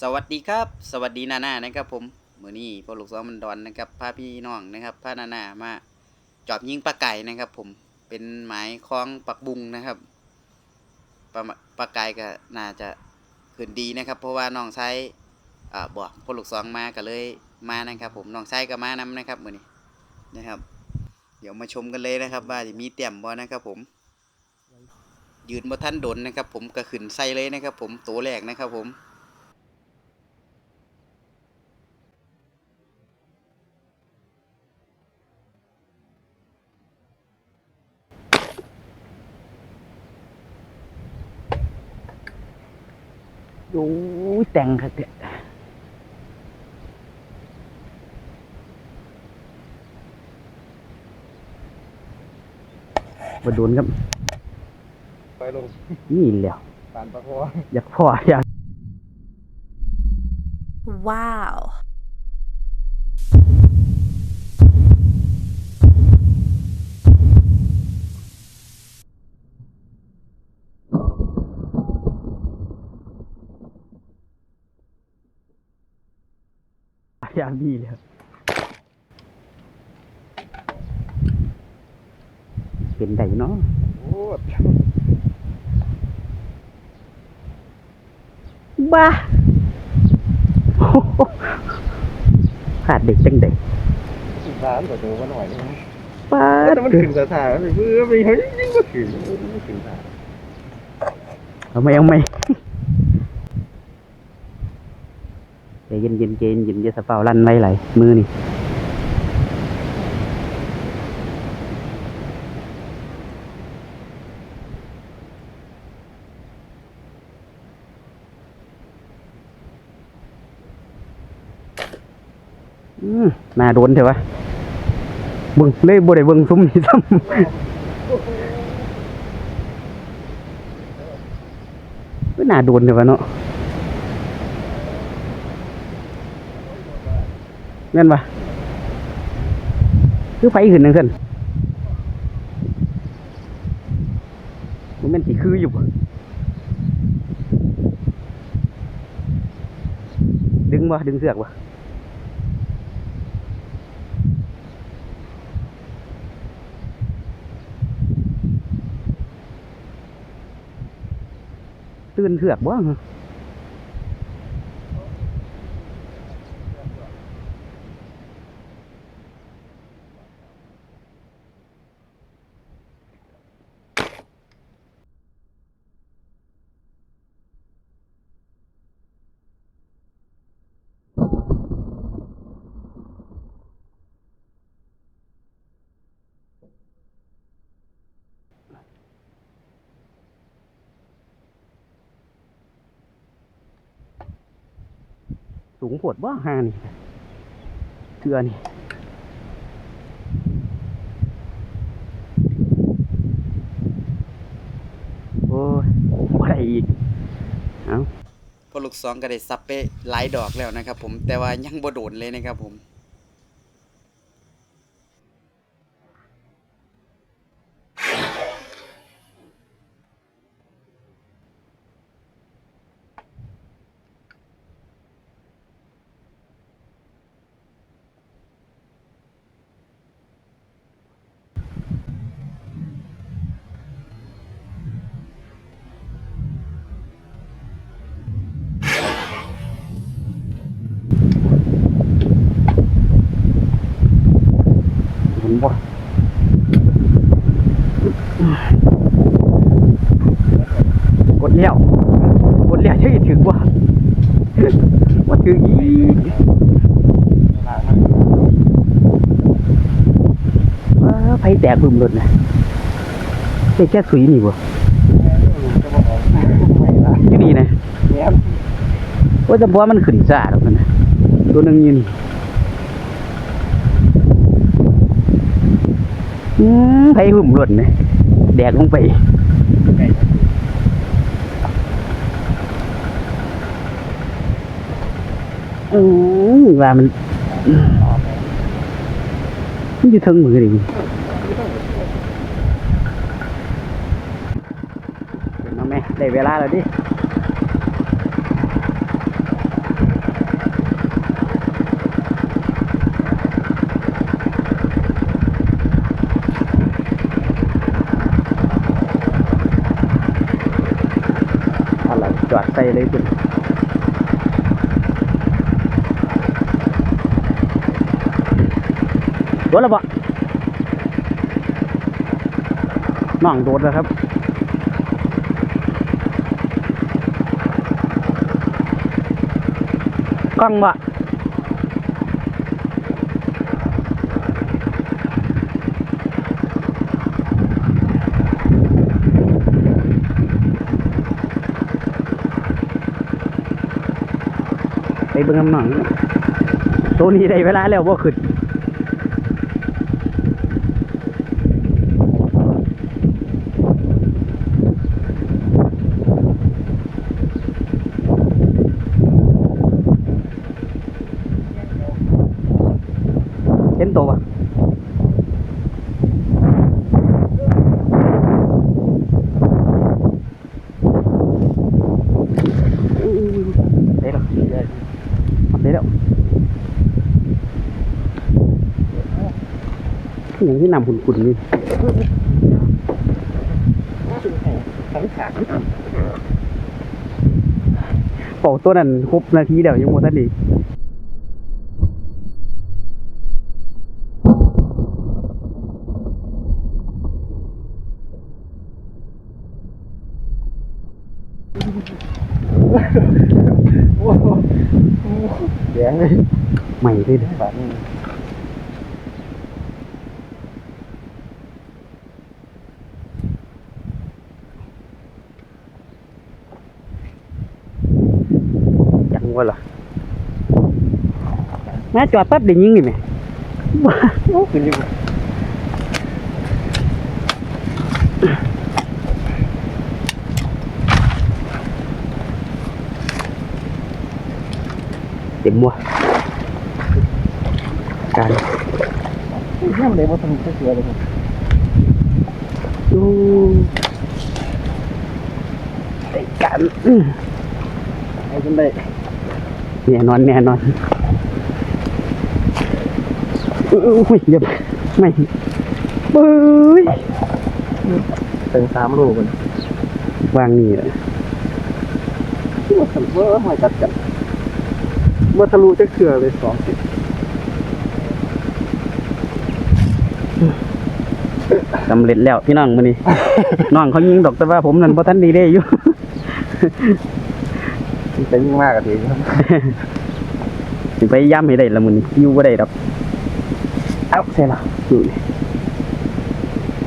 สวัสดีครับ สวัสดีนานานะครับผมมือนี้พอลูกสองมันดอนนะครับพาพี่น้องนะครับพานานามาจอบยิงปลาไก่นะครับ ผมเป็นหมายคล้องปักบุงนะครับปลาปลาไก่ก็น่าจะขึ้นดีนะครับ เพราะว่าน้องใชายอ่าบอกพอลูกสองมาก็เลยมานะครับ ผมน้องใชายก็มานำนะครับมือนี้นะครับ เดี๋ยวมาชมกันเลยนะครับ ว่าจะมีเตี่ยมบ่นะครับ ผม ยืนบ่ท่านดนนะครับ ผมก็ขึ้นใส่เลยนะครับ ผมตัวแรกนะครับ ผม แต่งครับเนี่ยบโดนครับ ไปลงนี่แหล้วปานปะโคอยากพ่ออยาก Wow. อ ยากดีเลยครับเป็นไดเนาะโอ้บ้าโอ้โหขาดเด็กจังไดถึงร้านก็ดูมาหน่อยนึงป้าดแต่มันถึงสถานไปเพื่อไปเฮ้ยยิ่งมาถึงไม่ถึงสถานเอาไหมเอาไหมใจ เย็นเย็นๆใจเย็นๆอย่าสะเปาลั่นไว้ไหลมือนี่มน่าโดนเถอะวะเบิ่งเลยบ่ได้เบิ่งซุ้มนี่ซ้ำน่าโดนเถอะวะเนาะ แม่นปะคือไฟขึ้นจังซั่นมันแม่นสิคืออยู่ดึงบ่ดึงเสือกบ่ตื่นเถือกบ่ สูงโพดบ่หานี่เทือนี่โอ้ยบ่ได้อีกเอาพอลูกสองก็ได้ซับไปหลายดอกแล้วนะครับผมแต่ว่ายังบ่โดนเลยนะครับผม เห็นบ่กดเลี้ยวกดเลี้ยวใช่ถึงบ่ ว่าถึงอีกทางมันว้าไฟแตกบึมรถนะเป็นแค่สุยนี่บ่จะบอกไม่นี่นะเนี่ยว่าจะบอกว่ามันขึ้นซ่าดอกมันะตัวนึงยู่นี่อืมไฟหุ่มรถนะแดกลงไป Ừ, và mình như thân mọi người đi nó mẹ, để về la rồi đi. Hãy subscribe cho kênh Ghiền Mì Gõ Để không bỏ lỡ những video hấp dẫn ดแล้วปะน้องโดดแล้วครับกล้องบะไปเบิ่งน้ำหนังตัวนี้ได้เวลาแล้วบ่ขึ้นเห็นตัวปะอู้ได้หรอได้ได้แล้วอย่างที่ นำคุณคุณนี่ทั้งขาเป่าตัวนั้นครบนาทีเดียวยังโมทันอีกแดงเลยใหม่เลยเด้อ ฝัน ยังวะล่ะ แม่จอดปั๊บเดี๋ยวยิงนี่ไหมว้าโอ้ขึ้นอยู่เต็มมัวการย่ำเลยว่าทำเสือเลยครับดูไอ้การอื้อไอ้คนได้แน่นอนแน่นอน อุ้ยอุ้ยเดี๋ยวไม่เบ้ยเป็นสามลูกมันวางนี่แหละที่ว่าทำเมื่อหอยจัดจัดเมื่อทะลุจะเสือเลยสองสิสำเร็จแล้วพี่น้องมื้อนี้น้องเขายิงดอกแต่ว่าผมนั่นพอท่านดีได้อยู่มันยิ่งมากกว่าทีครับสิพยายามให้ได้ละมื้อนี้อยู่บ่ได้ดอก เอ้าเสร็จละนี่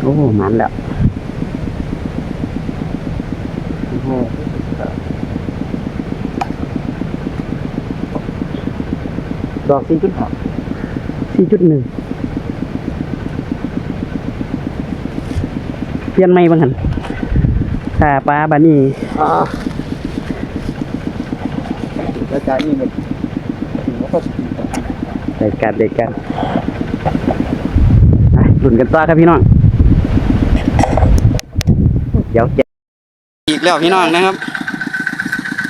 โอ้มันแล้วดอกซีขึ้นหอสี่จุดหนึ่งเปลี่ยนไม่บ้างหันค่าปลาบานี่อ่าแล้วจ่ายนี่มันถึงว่าก็ได้กันได้กันอะ หลุนกันต่อครับพี่น้อง เดี๋ยวเจ็อีกแล้วพี่น้องนะครับ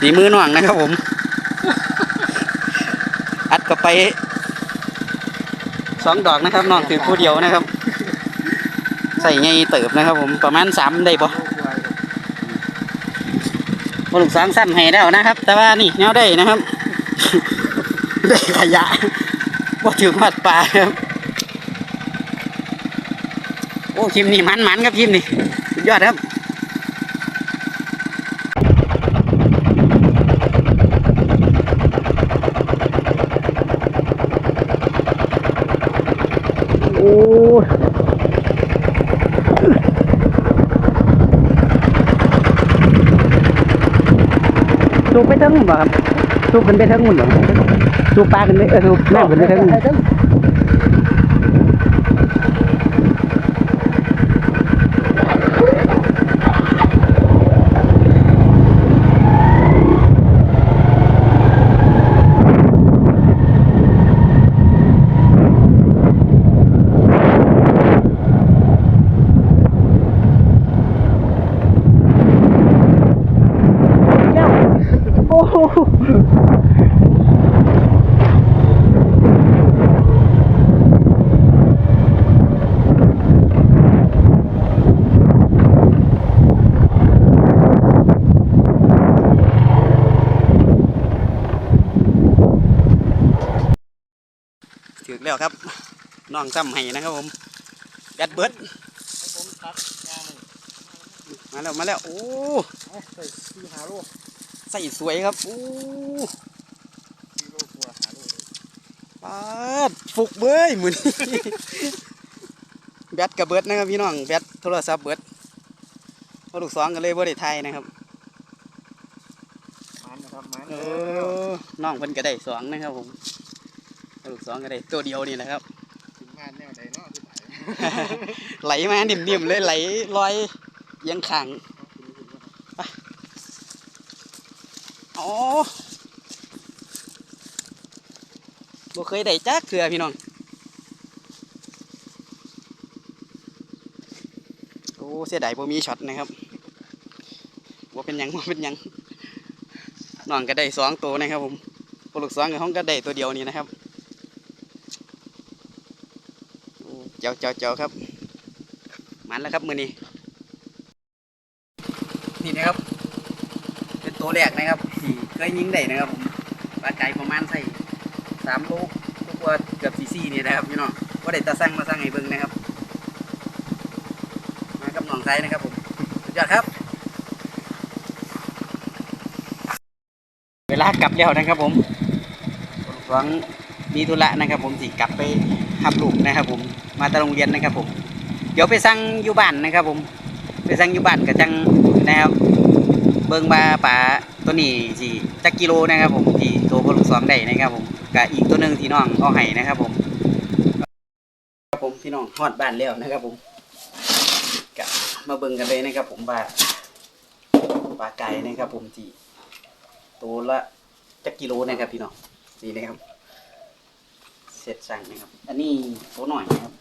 สีมือน้องนะครับผม อัดเข้าไปสองดอกนะครับน้องถือผู้เดียวนะครับ ใส่ไงเติบนะครับ ผมประมาณสามได้ปะบลูกสองสั้นให้แล้วนะครับ แต่ว่านี่แนวได้นะครับ ได้ขยะว่าถึงมัดปลาครับโอ้คลิมนี่มันมันครับคลิมนี่สุดยอดครับโอ้ยสูบไปทั้งหมดครับสูบขึ้นไปทั้งหมดบ่สูบปลาขึ้นไปเออสูบน้ำขึ้นไปทั้งหมด ซ้ำให้นะครับผมแบดเบิร์ดให้ผมตัดงานมันมาแล้วมาแล้วโอ้เอาใส่ที่หาโลใส่สวยครับโอ้ที่โลกลัวหาโลปาดฟุกเบ้ยมือนี้แบตกับเบิร์ดนะครับพี่น้องแบตโทรศัพท์เบิร์ดพอลูกสองกันเลยบ่ได้ไทยนะครับมันนะครับมันเออน้องเพิ่นก็ได้สองนะครับผมพอลูกสองก็ได้ตัวเดียวนี่แหละครับ ไหนไหลมาดิ่มๆเลยไหลลอยยังขังอ๋อบ่เคยได้จักเถื่อพี่น้องโอ้เสียดายบ่มีช็อตนะครับบ่เป็นยังบ่เป็นยังน้องก็ได้สองตัวนะครับผมพวกลูกสองกับห้องก็ได้ตัวเดียวนี่นะครับโอ้ เจ้าเจ้าเจ้าครับ มันแล้วครับมือนี้ นี่นะครับ เป็นตัวแรกนะครับที่เคยยิงได้นะครับผมปลาไก่ประมาณใส่สามลูกทุกว่าเกือบสี่สี่นี่นะครับพี่น้องว่าได้ตาสั่งมาสั่งให้เบิ่งนะครับ มากับน้องไซนะครับผมสุดยอดครับ เวลากลับแล้วนะครับผมหวังมีธุระนะครับผมสิกลับไป หับลูกนะครับ ผมมาตาโรงเรียนนะครับผม เดี๋ยวไปสั่งอยู่บ้านนะครับ ผม ไปสั่งอยู่บ้านก็จังนะครับ เบิ่งว่าปลาตัวนี้สิจักกิโลนะครับ ผมที่ตัวพลูกสองได้นะครับ ผมกับอีกตัวหนึ่งที่น้องเอาให้นะครับ ผมครับผมพี่น้องฮอดบ้านแล้วนะครับ ผมก็มาเบิ่งกันเลยนะครับ ผมว่าปลาไก่นะครับ ผมที่ตัวละจักกิโลนะครับพี่น้องนี่นะครับ เสร็จสั่งนะครับ อันนี้ตัวหน่อยนะครับ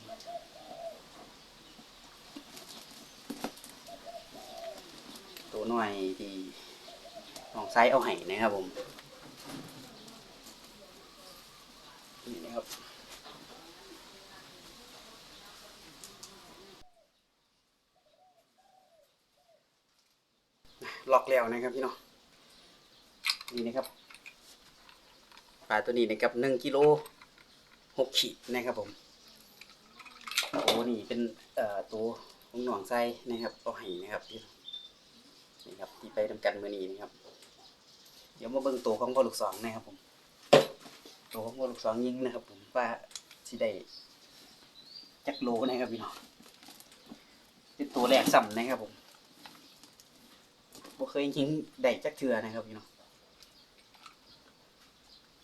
ตัวหน่อยที่ลองไซส์เอาไห้นะครับผมนี่นะครับล็อกแล้วนะครับพี่น้องนี่นะครับปลาตัวนี้นะครับหนึ่งกิโล หกขีดนะครับผมโอ้นี่เป็นเอ่อตัวของหน่องไส้นะครับเอาไห้นะครับพี่นี่ครับที่ไปทำกันมือนี้นะครับ เดี๋ยวมาเบิ่งตัวของพ่อลูกสองนะครับผมตัวของพ่อลูกสองยิงนะครับ ผมว่าสิได้จักโลนะครับพี่น้องเป็นตัวแรกซ้ำนะครับผมบ่เคยยิงได้จักเทือนะครับพี่น้อง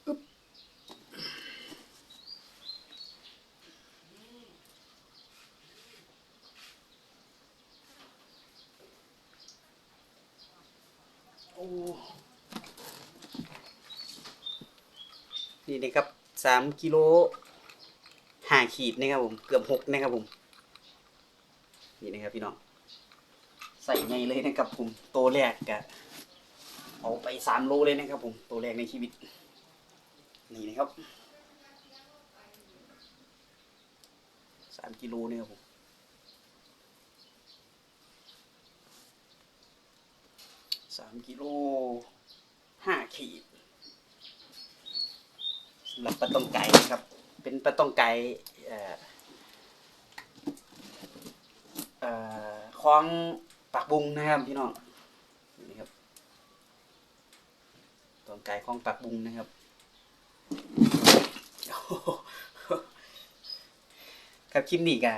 อึ๊บโอ้ นี่นะครับ สามกิโลห้าขีดนะครับผม เกือบหกนะครับผม นี่นะครับพี่น้อง ใส่ไงเลยนะครับผมตัวแรกกะเอาไปสามโลเลยนะครับผมตัวแรกในชีวิต นี่นะครับสามกิโลเนี่ยครับผมสามกิโลห้าขีด หรับปลาตองไก่นะครับ เป็นปลาตองไก่คลองปากบุงนะครับพี่น้องนี่ครับตองไก่คลองปากบุงนะครับครับคลิปนี้ก็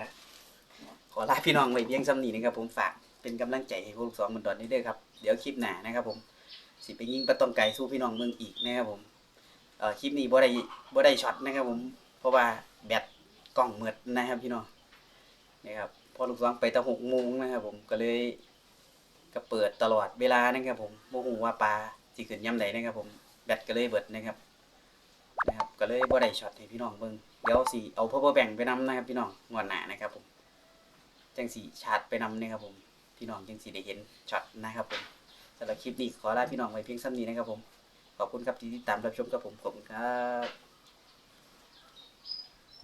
ขอลาพี่น้องไว้เพียงซ้ำนี้นะครับ ผมฝากเป็นกำลังใจให้พวกสองมันดอนนี้ด้วยครับ เดี๋ยวคลิปหน้านะครับ ผมสิไปยิงปลาตองไก่สู้พี่น้องเมืองอีกนะครับผม เอ่อคลิปนี้บ่ได้บ่ได้ช็อตนะครับผม เพราะว่าแบตกล้องเมือดนะครับพี่น้องนะครับพอลูกสองไปตั้งหกโมงนะครับผมก็เลยก็เปิดตลอดเวลานะครับผมโมโหว่าปลาสิขึ้นย่ำใดนนะครับผมแบตก็เลยเบิดนะครับนะครับก็เลยบ่ได้ช็อตให้พี่น้องเบิ่งเดี๋ยวสิเอา power bank ไปนำนะครับพี่น้องงวดหน้านะครับผมจังสีชาร์จไปนำนะครับผมพี่น้องจังสีได้เห็นช็อตนะครับผมสำหรับคลิปนี้ขอลาพี่น้องไว้เพียงซ้ำนี้นะครับผม ขอบคุณครับที่ติดตามรับชมกับผมขอบคุณครับ